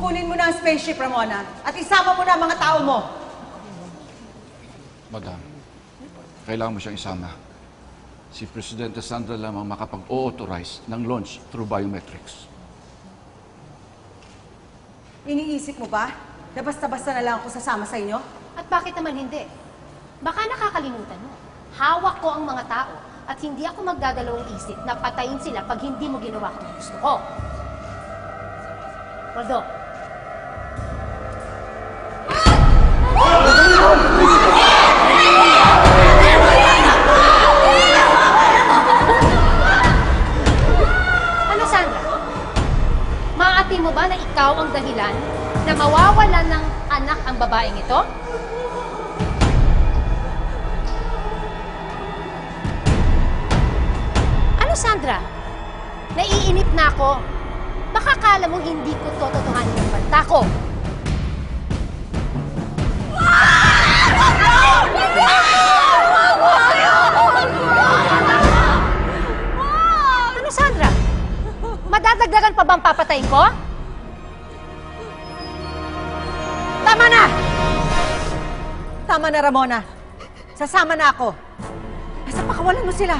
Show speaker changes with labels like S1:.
S1: Kunin mo na ang spaceship, Ramona, at isama mo na ang mga tao mo.
S2: Madam, kailangan mo siyang isama. Si Presidente Sandra lamang makapag-authorize ng launch through biometrics.
S1: Iniisip mo ba na basta-basta na lang ako sasama sa inyo?
S3: At bakit naman hindi? Baka nakakalimutan mo. Hawak ko ang mga tao at hindi ako magdadalawang isip na patayin sila pag hindi mo ginawa kung gusto ko. Waldo, Maati mo ba na ikaw ang dahilan na mawawalan ng anak ang babaeng ito? Ano, Sandra? Naiinip na ako. Baka kala mo hindi ko tototohanin ang Madadagdagan pa bang papatayin ko?
S1: Tama na! Tama na, Ramona. Sasama na ako. Basta pakawalan mo sila.